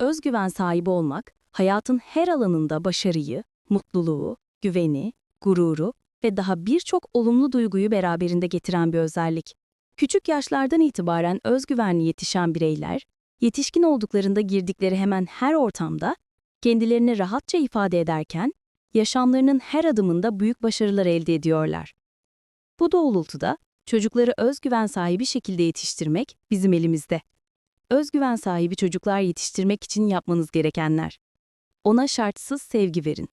özgüven sahibi olmak, hayatın her alanında başarıyı, mutluluğu, güveni, gururu ve daha birçok olumlu duyguyu beraberinde getiren bir özellik. Küçük yaşlardan itibaren özgüvenli yetişen bireyler, yetişkin olduklarında girdikleri hemen her ortamda kendilerini rahatça ifade ederken, yaşamlarının her adımında büyük başarılar elde ediyorlar. Bu doğrultuda çocukları özgüven sahibi şekilde yetiştirmek bizim elimizde. Özgüven sahibi çocuklar yetiştirmek için yapmanız gerekenler. Ona şartsız sevgi verin.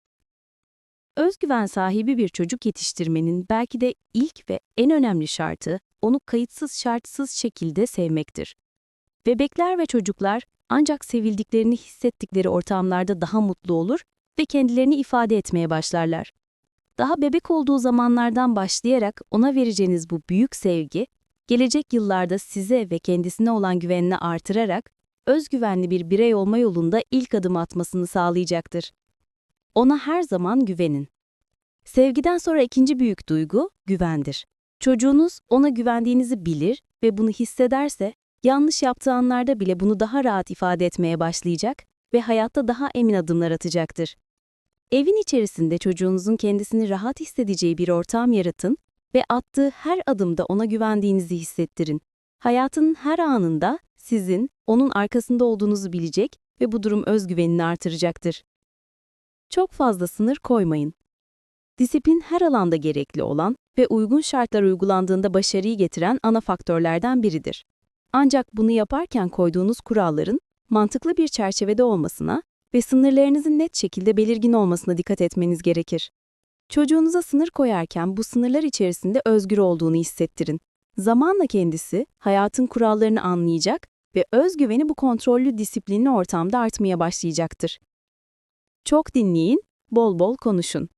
Özgüven sahibi bir çocuk yetiştirmenin belki de ilk ve en önemli şartı onu kayıtsız şartsız şekilde sevmektir. Bebekler ve çocuklar ancak sevildiklerini hissettikleri ortamlarda daha mutlu olur ve kendilerini ifade etmeye başlarlar. Daha bebek olduğu zamanlardan başlayarak ona vereceğiniz bu büyük sevgi, gelecek yıllarda size ve kendisine olan güvenini artırarak özgüvenli bir birey olma yolunda ilk adım atmasını sağlayacaktır. Ona her zaman güvenin. Sevgiden sonra ikinci büyük duygu güvendir. Çocuğunuz ona güvendiğinizi bilir ve bunu hissederse, yanlış yaptığı anlarda bile bunu daha rahat ifade etmeye başlayacak ve hayatta daha emin adımlar atacaktır. Evin içerisinde çocuğunuzun kendisini rahat hissedeceği bir ortam yaratın ve attığı her adımda ona güvendiğinizi hissettirin. Hayatın her anında sizin onun arkasında olduğunuzu bilecek ve bu durum özgüvenini artıracaktır. Çok fazla sınır koymayın. Disiplin her alanda gerekli olan ve uygun şartlar uygulandığında başarıyı getiren ana faktörlerden biridir. Ancak bunu yaparken koyduğunuz kuralların mantıklı bir çerçevede olmasına ve sınırlarınızın net şekilde belirgin olmasına dikkat etmeniz gerekir. Çocuğunuza sınır koyarken bu sınırlar içerisinde özgür olduğunu hissettirin. Zamanla kendisi hayatın kurallarını anlayacak ve özgüveni bu kontrollü disiplinli ortamda artmaya başlayacaktır. Çok dinleyin, bol bol konuşun.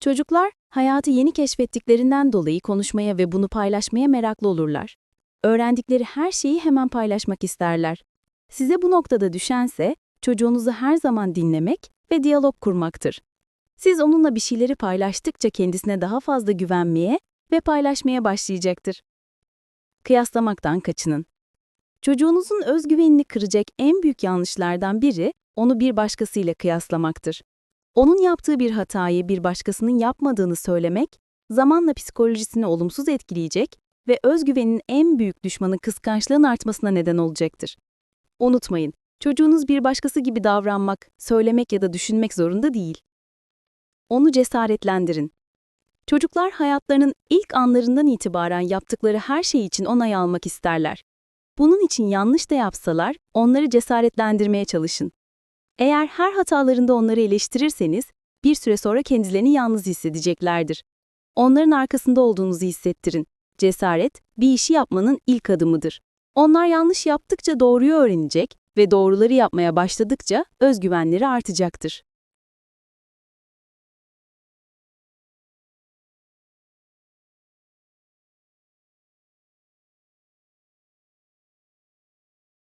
Çocuklar, hayatı yeni keşfettiklerinden dolayı konuşmaya ve bunu paylaşmaya meraklı olurlar. Öğrendikleri her şeyi hemen paylaşmak isterler. Size bu noktada düşense, çocuğunuzu her zaman dinlemek ve diyalog kurmaktır. Siz onunla bir şeyleri paylaştıkça kendisine daha fazla güvenmeye ve paylaşmaya başlayacaktır. Kıyaslamaktan kaçının. Çocuğunuzun özgüvenini kıracak en büyük yanlışlardan biri, onu bir başkasıyla kıyaslamaktır. Onun yaptığı bir hatayı bir başkasının yapmadığını söylemek, zamanla psikolojisini olumsuz etkileyecek ve özgüvenin en büyük düşmanı kıskançlığın artmasına neden olacaktır. Unutmayın, çocuğunuz bir başkası gibi davranmak, söylemek ya da düşünmek zorunda değil. Onu cesaretlendirin. Çocuklar hayatlarının ilk anlarından itibaren yaptıkları her şey için onay almak isterler. Bunun için yanlış da yapsalar, onları cesaretlendirmeye çalışın. Eğer her hatalarında onları eleştirirseniz, bir süre sonra kendilerini yalnız hissedeceklerdir. Onların arkasında olduğunuzu hissettirin. Cesaret, bir işi yapmanın ilk adımıdır. Onlar yanlış yaptıkça doğruyu öğrenecek ve doğruları yapmaya başladıkça özgüvenleri artacaktır.